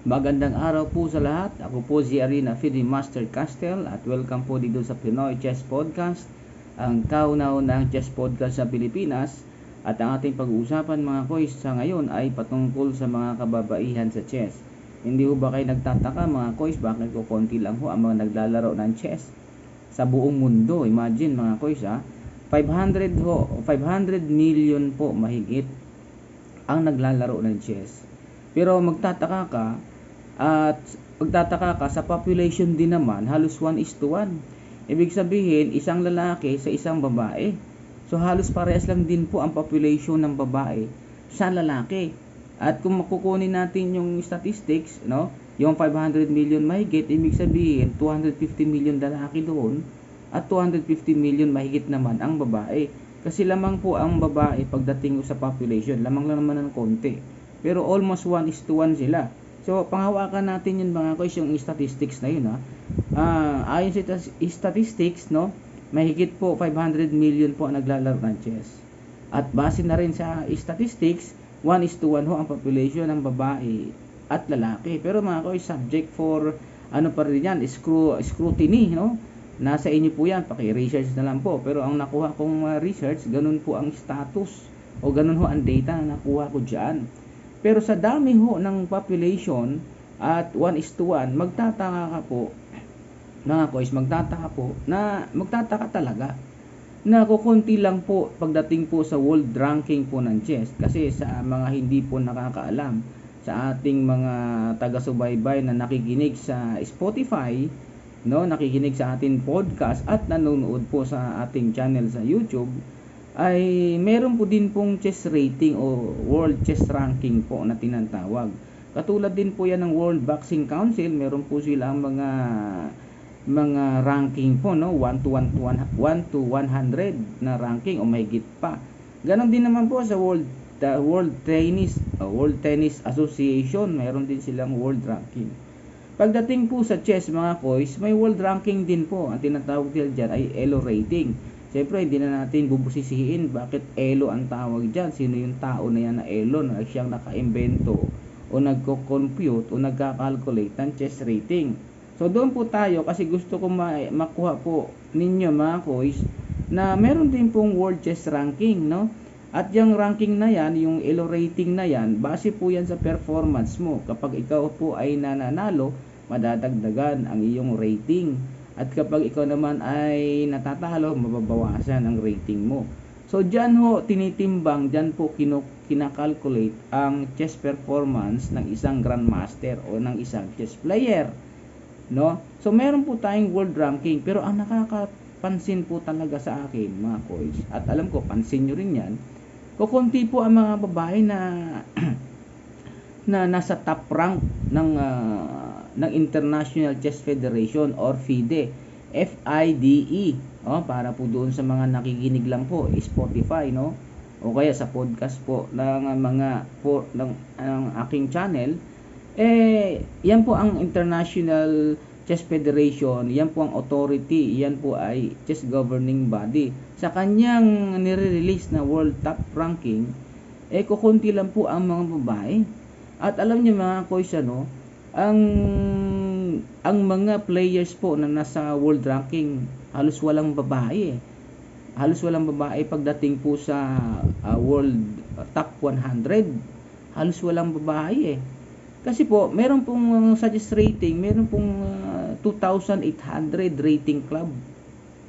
Magandang araw po sa lahat. Ako po si Arena Fidi Master Castel at welcome po dito sa Pinoy Chess Podcast, ang kauna-unang chess podcast sa Pilipinas. At ang ating pag-uusapan mga koys sa ngayon ay patungkol sa mga kababaihan sa chess. Hindi ho ba kayo nagtataka mga koys bakit ko konti lang ho ang mga naglalaro ng chess sa buong mundo? Imagine mga koys ha, 500 ho, 500 million po mahigit ang naglalaro ng chess. Pero magtataka ka, at pagtataka ka sa population din naman, halos 1 is to 1. Ibig sabihin, isang lalaki sa isang babae. So halos parehas lang din po ang population ng babae sa lalaki. At kung makukunin natin yung statistics, no, yung 500 million mahigit, ibig sabihin 250 million lalaki doon at 250 million mahigit naman ang babae. Kasi lamang po ang babae pagdating sa population, lamang lang naman ng konti. Pero almost 1 is to 1 sila. So, panghawakan natin yun mga koys, yung statistics na yun ha. Uh, ayon sa statistics, no, mahigit po 500 million po ang naglalaro ng chess. At base na rin sa statistics, 1 is to 1 ho ang population ng babae at lalaki. Pero mga koys, subject for ano pa rin yan, scru scrutiny, no? Nasa inyo po yan, paki-research na lang po. Pero ang nakuha kong uh, research, ganun po ang status o ganun ho ang data na nakuha ko dyan. Pero sa dami ho ng population at 1 is to 1, magtataka ka po, mga kois, magtataka po, na magtataka talaga na kukunti lang po pagdating po sa world ranking po ng chess. Kasi sa mga hindi po nakakaalam sa ating mga taga-subaybay na nakikinig sa Spotify no nakikinig sa ating podcast at nanonood po sa ating channel sa YouTube ay meron po din pong chess rating o world chess ranking po na tinatawag. Katulad din po yan ng World Boxing Council, meron po silang mga mga ranking po no 1 to 1 to 1, 1 to 100 na ranking o mahigit pa. Ganon din naman po sa World the World Tennis uh, World Tennis Association, meron din silang world ranking. Pagdating po sa chess mga koys, may world ranking din po. Ang tinatawag nila diyan ay ELO rating Siyempre, hindi na natin bubusisihin bakit Elo ang tawag dyan. Sino yung tao na yan na Elo na siyang naka-invento o nagko-compute o nagka-calculate ng chess rating. So, doon po tayo kasi gusto ko ma- makuha po ninyo mga koys na meron din pong world chess ranking, no? At yung ranking na yan, yung ELO rating na yan, base po yan sa performance mo. Kapag ikaw po ay nananalo, madadagdagan ang iyong rating. At kapag ikaw naman ay natatalo, mababawasan ang rating mo. So, dyan ho, tinitimbang, dyan po kinu kinakalculate ang chess performance ng isang grandmaster o ng isang chess player. No? So, meron po tayong world ranking, pero ang nakakapansin po talaga sa akin, mga coach, at alam ko, pansin nyo rin yan, kukunti po ang mga babae na na nasa top rank ng uh, ng International Chess Federation or FIDE. F-I-D-E. Oh, para po doon sa mga nakikinig lang po, Spotify, no? O kaya sa podcast po ng mga po ng, ng aking channel, eh yan po ang International Chess Federation, yan po ang authority, yan po ay chess governing body. Sa kanyang nire-release na world top ranking, eh kukunti lang po ang mga babae. At alam niyo mga koys ano, ang ang mga players po na nasa world ranking halos walang babae. Halos walang babae pagdating po sa uh, world top 100 halos walang babae. Eh kasi po meron pong uh, suggest rating meron pong uh, 2,800 rating club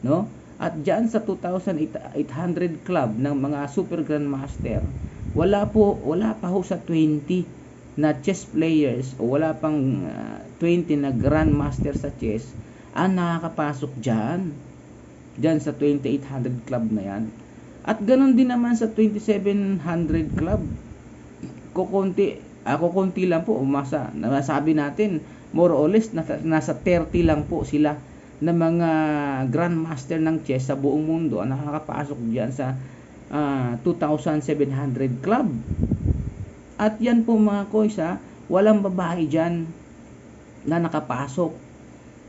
no? At diyan sa 2,800 club ng mga super grandmaster wala po wala pa ho sa 20 na chess players o wala pang uh, ah, 20 na grandmaster sa chess ang nakakapasok dyan. Dyan sa 2800 club na yan. At ganun din naman sa 2700 club. Kukunti ako konti lang po umasa nasabi natin more or less nasa, nasa 30 lang po sila na mga grandmaster ng chess sa buong mundo ang nakakapasok diyan sa uh, ah, 2700 club at yan po mga koys ha, walang babae dyan na nakapasok.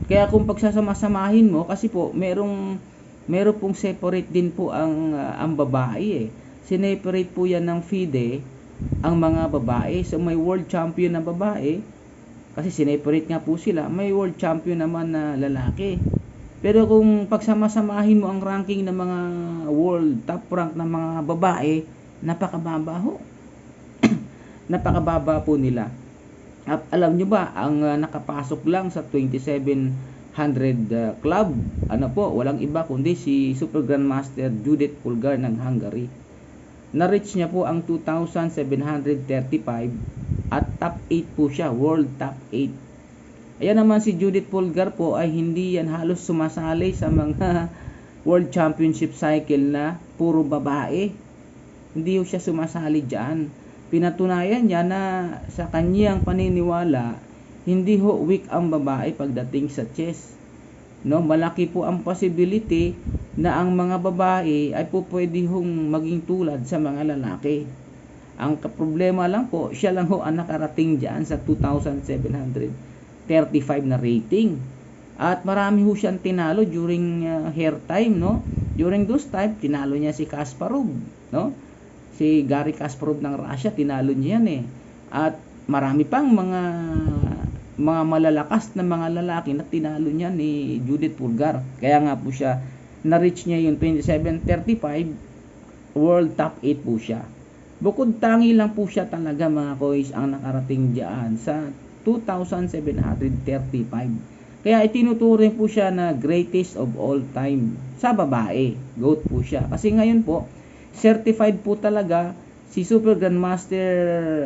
Kaya kung pagsasama-samahin mo, kasi po merong, meron pong separate din po ang, uh, ang babae eh. Sineparate po yan ng FIDE ang mga babae. So may world champion na babae, Kasi sineparate nga po sila. May world champion naman na lalaki. Pero kung pagsama-samahin mo ang ranking ng mga world top rank ng mga babae, napakababa ho. Napakababa po nila. At alam nyo ba, ang uh, nakapasok lang sa 2700 uh, club, ano po, walang iba kundi si Super Grandmaster Judith Pulgar ng Hungary. Na-reach niya po ang 2,735 at top 8 po siya, world top 8. Ayan naman si Judith Pulgar po ay hindi yan halos sumasali sa mga World Championship cycle na puro babae. Hindi siya sumasali dyan pinatunayan niya na sa kanyang paniniwala, hindi ho weak ang babae pagdating sa chess. No, malaki po ang possibility na ang mga babae ay po pwede hong maging tulad sa mga lalaki. Ang problema lang po, siya lang ho ang nakarating diyan sa 2,735 na rating. At marami ho siyang tinalo during uh, hair time, no? During those time, tinalo niya si Kasparov, no? Si Gary Kasparov ng Russia, tinalo niya yan eh. At marami pang mga mga malalakas na mga lalaki na tinalo niya ni Judith Pulgar. Kaya nga po siya na-reach niya yung 27.35 world top 8 po siya. Bukod tangi lang po siya talaga mga kois ang nakarating diyan sa 2,735. Kaya itinuturing po siya na greatest of all time sa babae. GOAT po siya. Kasi ngayon po, certified po talaga si Super Grandmaster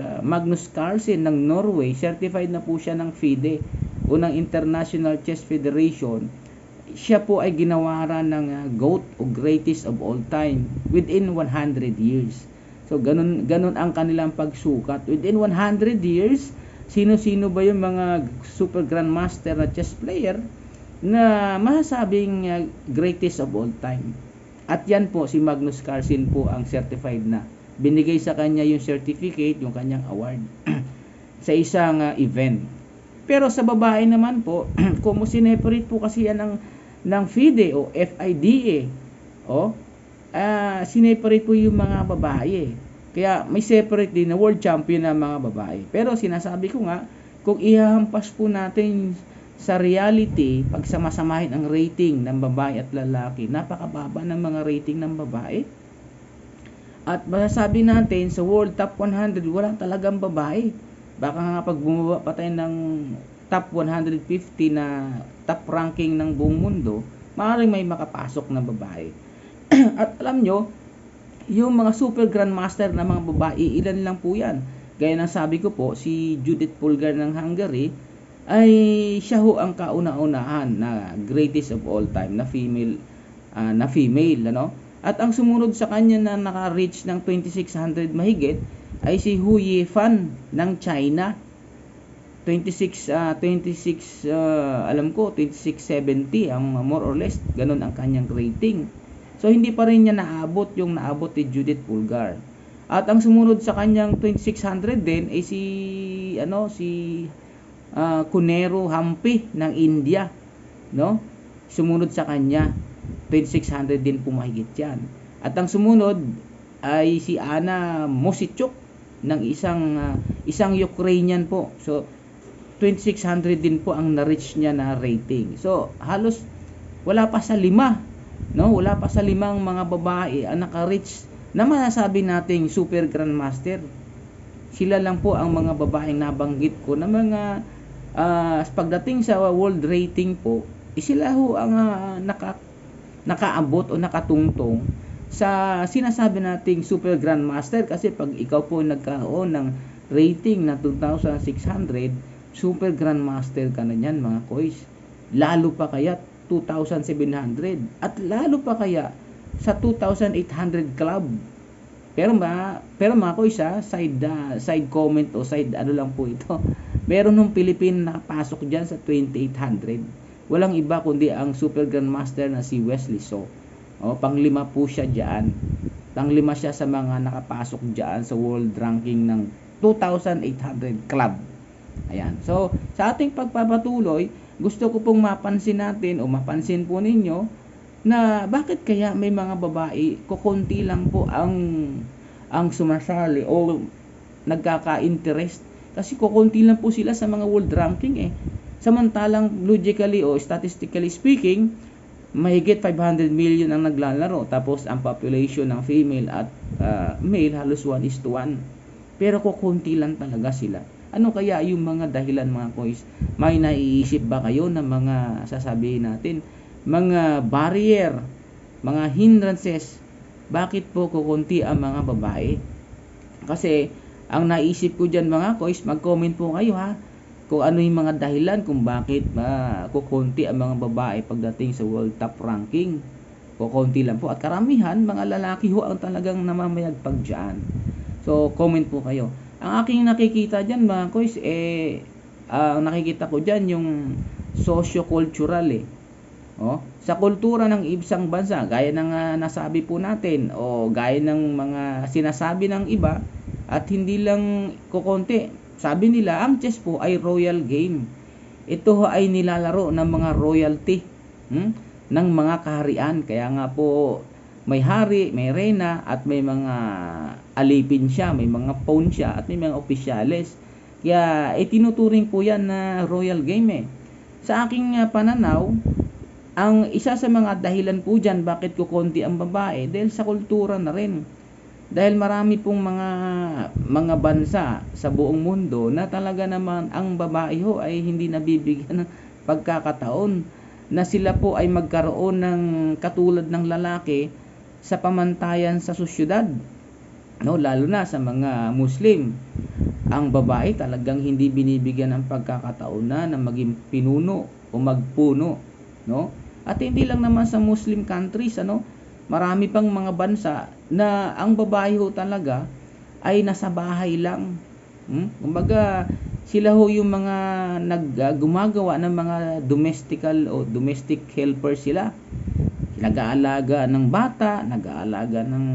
uh, Magnus Carlsen ng Norway. Certified na po siya ng FIDE, unang International Chess Federation. Siya po ay ginawaran ng uh, GOAT o greatest of all time within 100 years. So ganun ganun ang kanilang pagsukat. Within 100 years, sino-sino ba yung mga super grandmaster na chess player na masasabing uh, greatest of all time? At yan po, si Magnus Carlsen po ang certified na. Binigay sa kanya yung certificate, yung kanyang award sa isang uh, event. Pero sa babae naman po, kung sineparate po kasi yan ng, ng FIDE o FIDA, o, uh, sineparate po yung mga babae. Kaya may separate din na world champion ng mga babae. Pero sinasabi ko nga, kung ihahampas po natin sa reality, pag samasamahin ang rating ng babae at lalaki, napakababa ng mga rating ng babae. At masasabi natin sa World Top 100, wala talagang babae. Baka nga pag bumaba pa tayo ng top 150 na top ranking ng buong mundo, maaaring may makapasok na babae. at alam nyo, yung mga super grandmaster na mga babae, ilan lang po yan. Gaya ng sabi ko po, si Judith Pulgar ng Hungary, ay siya ho ang kauna-unahan na greatest of all time na female uh, na female ano? At ang sumunod sa kanya na naka-reach ng 2600 mahigit ay si Hu Yifan ng China. 26 uh, 26 uh, alam ko 2670 ang more or less ganun ang kanyang rating. So hindi pa rin niya naabot yung naabot ni Judith Pulgar. At ang sumunod sa kanyang 2600 din ay si ano si uh, Cunero Hampi ng India no? Sumunod sa kanya. 2600 din pumahigit yan. At ang sumunod ay si Ana Mosichuk ng isang uh, isang Ukrainian po. So 2600 din po ang na-reach niya na rating. So halos wala pa sa lima no? Wala pa sa limang mga babae ang naka-reach na masasabi nating super grandmaster. Sila lang po ang mga babaeng nabanggit ko na mga uh, pagdating sa world rating po, eh, sila ho ang uh, naka, nakaabot o nakatungtong sa sinasabi nating super grandmaster kasi pag ikaw po nagkaroon ng rating na 2,600 super grandmaster ka na yan mga kois lalo pa kaya 2,700 at lalo pa kaya sa 2,800 club. Pero ma pero mga kois ha, side uh, side comment o side ano lang po ito Meron nung Pilipino nakapasok dyan sa 2800. Walang iba kundi ang Super Grandmaster na si Wesley So. O, panglima po siya dyan. Panglima siya sa mga nakapasok dyan sa world ranking ng 2,800 club. Ayan. So, sa ating pagpapatuloy, gusto ko pong mapansin natin o mapansin po ninyo na bakit kaya may mga babae kukunti lang po ang ang sumasali o nagkaka-interest Kasi kukunti lang po sila sa mga world ranking eh. Samantalang logically o statistically speaking, mahigit 500 million ang naglalaro. Tapos ang population ng female at uh, male halos 1 is to 1. Pero kukunti lang talaga sila. Ano kaya yung mga dahilan mga kois? May naiisip ba kayo ng mga sasabihin natin? Mga barrier, mga hindrances, bakit po kukunti ang mga babae? Kasi ang naisip ko dyan mga kois, mag-comment po kayo ha kung ano yung mga dahilan kung bakit uh, kukunti ang mga babae pagdating sa world top ranking. Kukunti lang po. At karamihan, mga lalaki ho ang talagang namamayagpag dyan. So, comment po kayo. Ang aking nakikita dyan mga kois, eh, ang uh, nakikita ko dyan yung socio-cultural eh. Oh, sa kultura ng ibsang bansa, gaya ng uh, nasabi po natin o gaya ng mga sinasabi ng iba at hindi lang kukonti, sabi nila, ang chess po ay royal game. Ito ay nilalaro ng mga royalty hmm, ng mga kaharian. Kaya nga po may hari, may reyna at may mga alipin siya, may mga pawn siya at may mga opisyales. Kaya itinuturing po yan na royal game eh. Sa aking uh, pananaw, ang isa sa mga dahilan po dyan bakit kukonti ang babae dahil sa kultura na rin dahil marami pong mga mga bansa sa buong mundo na talaga naman ang babae ho ay hindi nabibigyan ng pagkakataon na sila po ay magkaroon ng katulad ng lalaki sa pamantayan sa sosyudad no? Lalo na sa mga muslim. Ang babae talagang hindi binibigyan ng pagkakataon na na maging pinuno o magpuno no? At hindi lang naman sa muslim countries ano? Marami pang mga bansa na ang babae ho talaga ay nasa bahay lang. Hmm? Kumbaga, sila ho yung mga nag uh, ng mga domestical o domestic helper sila. Nag-aalaga ng bata, nag-aalaga ng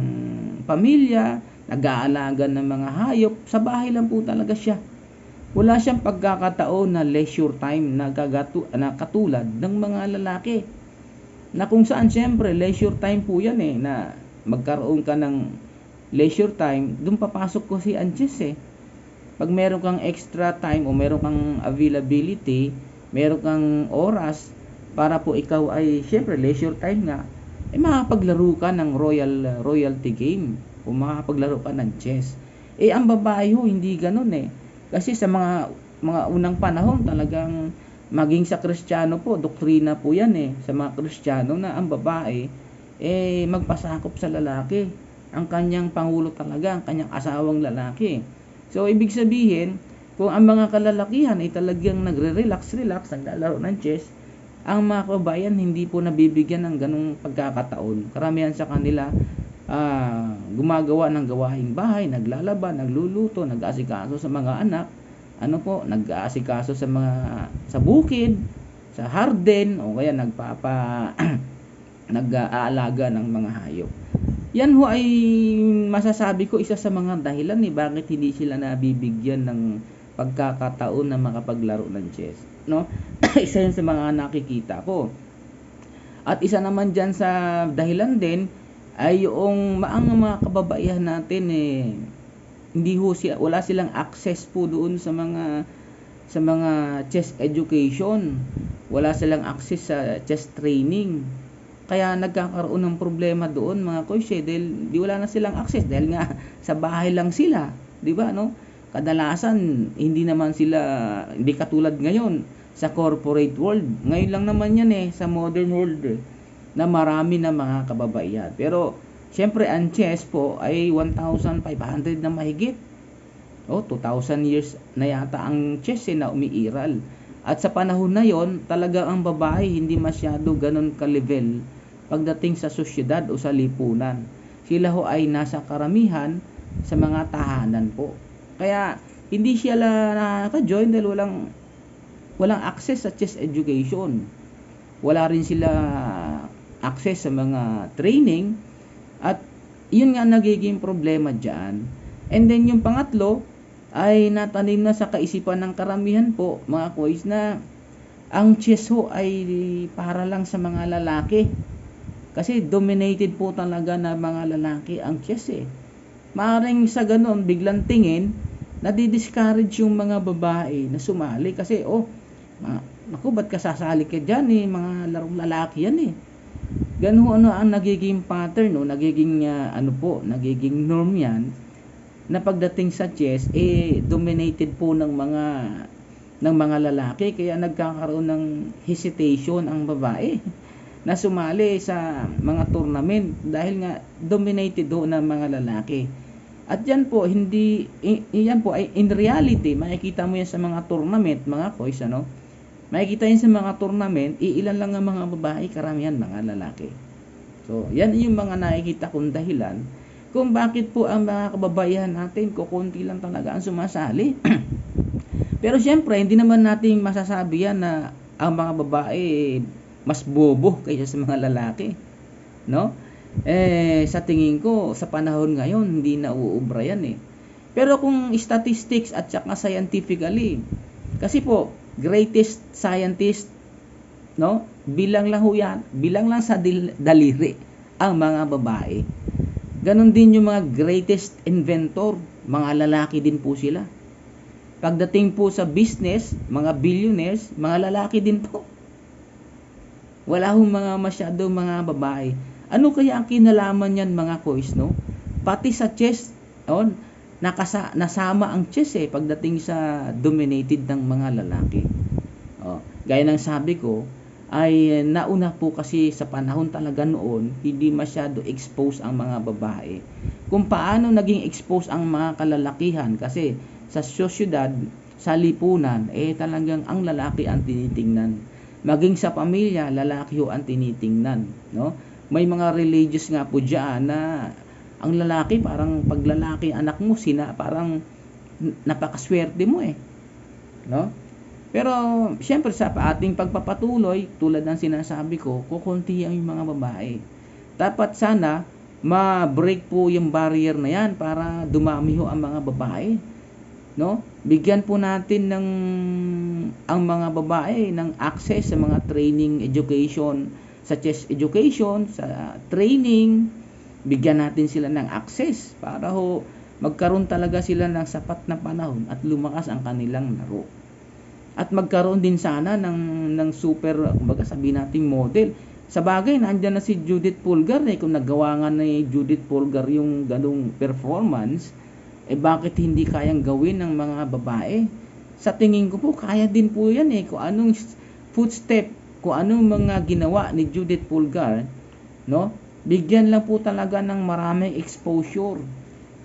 pamilya, nag-aalaga ng mga hayop. Sa bahay lang po talaga siya. Wala siyang pagkakataon na leisure time na, kagatu- na katulad ng mga lalaki na kung saan siyempre leisure time po yan eh na magkaroon ka ng leisure time doon papasok ko si Anches eh. Pag meron kang extra time o meron kang availability meron kang oras para po ikaw ay siyempre leisure time nga eh makapaglaro ka ng royal royalty game o makapaglaro ka ng chess. Eh ang babae ho hindi ganoon eh. Kasi sa mga mga unang panahon talagang maging sa Kristiyano po, doktrina po yan eh, sa mga Kristiyano na ang babae, eh, magpasakop sa lalaki. Ang kanyang pangulo talaga, ang kanyang asawang lalaki. So, ibig sabihin, kung ang mga kalalakihan ay talagang nagre-relax-relax, naglalaro ng chess, ang mga kabayan hindi po nabibigyan ng ganong pagkakataon. Karamihan sa kanila, uh, gumagawa ng gawaing bahay, naglalaba, nagluluto, nag-asikaso sa mga anak, ano po, nag-aasikaso sa mga sa bukid, sa harden o kaya nagpapa nag-aalaga ng mga hayop. Yan ho ay masasabi ko isa sa mga dahilan ni eh, bakit hindi sila nabibigyan ng pagkakataon na makapaglaro ng chess, no? isa yun sa mga nakikita ko. At isa naman diyan sa dahilan din ay yung ang mga kababaihan natin eh hindi ho siya, wala silang access po doon sa mga sa mga chess education. Wala silang access sa chess training. Kaya nagkakaroon ng problema doon mga koyshe dahil di wala na silang access dahil nga sa bahay lang sila, 'di ba no? Kadalasan hindi naman sila hindi katulad ngayon sa corporate world. Ngayon lang naman 'yan eh sa modern world eh, na marami na mga kababaihan. Pero Siyempre, ang chess po ay 1,500 na mahigit. O, oh, 2,000 years na yata ang chess eh, na umiiral. At sa panahon na yon, talaga ang babae hindi masyado ganun ka-level pagdating sa sosyedad o sa lipunan. Sila ho ay nasa karamihan sa mga tahanan po. Kaya hindi siya naka-join dahil walang walang access sa chess education. Wala rin sila access sa mga training at yun nga nagiging problema dyan. And then yung pangatlo ay natanim na sa kaisipan ng karamihan po mga kois na ang chess ho ay para lang sa mga lalaki. Kasi dominated po talaga na mga lalaki ang chess eh. Maaring sa ganun, biglang tingin, nadi-discourage yung mga babae na sumali kasi oh, ma- naku, ba't ka sasali ka dyan eh, mga larong lalaki yan eh. Ganun ano ang nagiging pattern, no? nagiging uh, ano po, nagiging norm yan na pagdating sa chess eh dominated po ng mga ng mga lalaki kaya nagkakaroon ng hesitation ang babae na sumali sa mga tournament dahil nga dominated do ng mga lalaki. At yan po, hindi, yan po ay in reality, makikita mo yan sa mga tournament, mga koys, ano? Makikita yan sa mga tournament, iilan lang ang mga babae, karamihan mga lalaki. So, yan yung mga nakikita kong dahilan kung bakit po ang mga kababaihan natin, kukunti lang talaga ang sumasali. Pero siyempre, hindi naman natin masasabi yan na ang mga babae mas bobo kaysa sa mga lalaki. No? Eh, sa tingin ko, sa panahon ngayon, hindi na uubra yan eh. Pero kung statistics at saka scientifically, kasi po, greatest scientist, no? Bilang lang ho yan, bilang lang sa daliri ang mga babae. Ganon din yung mga greatest inventor, mga lalaki din po sila. Pagdating po sa business, mga billionaires, mga lalaki din po. Wala hong mga masyado mga babae. Ano kaya ang kinalaman niyan mga kois, no? Pati sa chess, on, nakasa, nasama ang chess eh pagdating sa dominated ng mga lalaki. Oh, gaya ng sabi ko, ay nauna po kasi sa panahon talaga noon, hindi masyado expose ang mga babae. Kung paano naging expose ang mga kalalakihan kasi sa sosyudad, sa lipunan, eh talagang ang lalaki ang tinitingnan. Maging sa pamilya, lalaki ho ang tinitingnan. No? May mga religious nga po dyan na ang lalaki, parang paglalaki anak mo, sina, parang napakaswerte mo eh. No? Pero, siyempre sa ating pagpapatuloy, tulad ng sinasabi ko, kukunti ang mga babae. Dapat sana, ma-break po yung barrier na yan para dumami ho ang mga babae. No? Bigyan po natin ng ang mga babae ng access sa mga training education, sa chess education, sa training, bigyan natin sila ng access para ho magkaroon talaga sila ng sapat na panahon at lumakas ang kanilang laro. At magkaroon din sana ng ng super kumbaga sabihin nating model. Sa bagay nandiyan na si Judith Pulgar eh. Kung nagawa nga ni Judith Pulgar yung ganung performance eh bakit hindi kayang gawin ng mga babae? Sa tingin ko po kaya din po yan eh. Kung anong footstep kung anong mga ginawa ni Judith Pulgar no? Bigyan lang po talaga ng maraming exposure.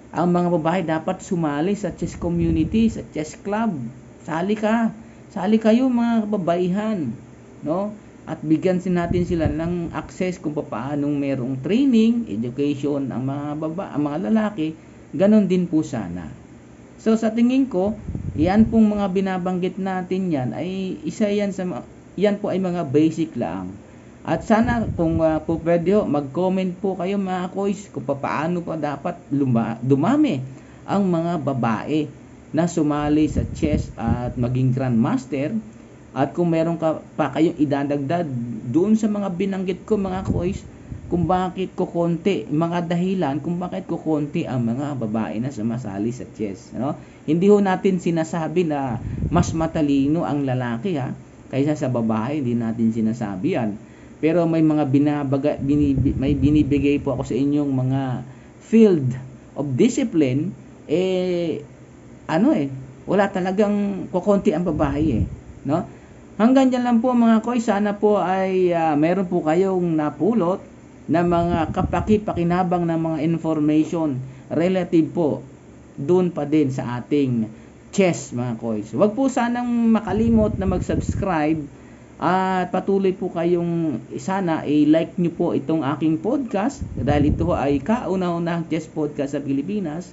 Ang mga babae dapat sumali sa chess community sa chess club. Sali ka. Sali kayo mga kababaihan, no? At bigyan sin natin sila ng access kung paano merong training, education ang mga baba, ang mga lalaki, ganon din po sana. So sa tingin ko, yan pong mga binabanggit natin yan ay isa yan sa yan po ay mga basic lang. At sana kung uh, po pwede ho, mag-comment po kayo mga kois kung paano pa dapat luma, dumami ang mga babae na sumali sa chess at maging grandmaster at kung meron ka pa kayong idadagdag doon sa mga binanggit ko mga kois kung bakit ko konti mga dahilan kung bakit ko konti ang mga babae na sumasali sa chess no hindi ho natin sinasabi na mas matalino ang lalaki ha? Kaysa sa babae hindi natin sinasabi yan. Pero may mga binabaga binib, may binibigay po ako sa inyong mga field of discipline eh ano eh, wala talagang kukonti ang babae eh, no? Hanggang dyan lang po mga koy, sana po ay uh, meron po kayong napulot na mga kapaki-pakinabang na mga information relative po doon pa din sa ating chess mga koys. Huwag po sanang makalimot na mag-subscribe at patuloy po kayong sana i-like nyo po itong aking podcast dahil ito ay kauna-unahang chess podcast sa Pilipinas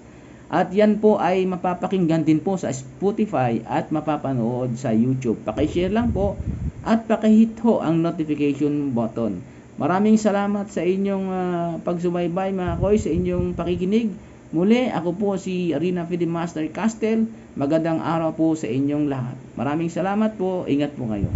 at yan po ay mapapakinggan din po sa Spotify at mapapanood sa YouTube. Pakishare lang po at pakihit ho ang notification button. Maraming salamat sa inyong uh, pagsubaybay mga koy, sa inyong pakikinig. Muli, ako po si Arena Fide Master Castle. Magandang araw po sa inyong lahat. Maraming salamat po. Ingat po kayo.